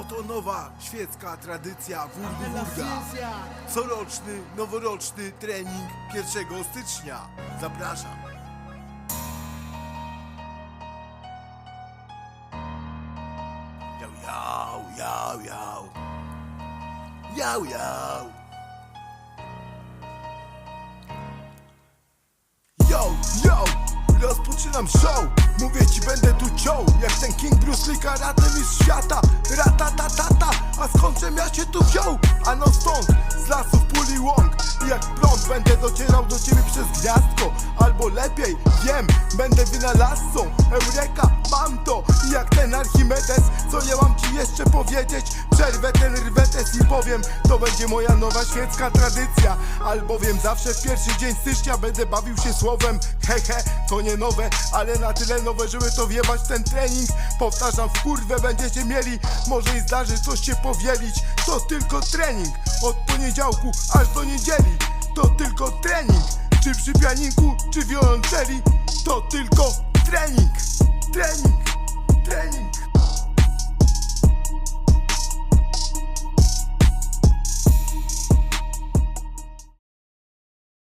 Oto nowa świecka tradycja Wurga. Coroczny, noworoczny trening 1 stycznia. Zapraszam. Jau, jau, jau, jau. Jau, jau. Rozpoczynam show. Mówię ci, będę tu ciął Jak ten King Bruce Lee, karate mistrz świata. Ratatatata, a skąd żem ja się tu wziął? Ano stąd, z lasów puli łąk. I jak prąd będę docierał do ciebie przez gwiazdko. Albo lepiej, wiem, będę wynalazcą. Eureka, mam to. I jak ten Archimedes, co ja mam ci jeszcze powiedzieć? Przerwę ten rwetes i powiem. To będzie moja nowa świecka tradycja. Albowiem zawsze w pierwszy dzień stycznia będę bawił się słowem Hehe, to nie nowe, ale na tyle nowe, żeby to wjebać ten trening. Powtarzam, w kurwę będziecie mieli. Może i zdarzy coś się powielić. To tylko trening. Od poniedziałku aż do niedzieli. To tylko trening. Czy przy pianinku, czy wiolonczeli. To tylko trening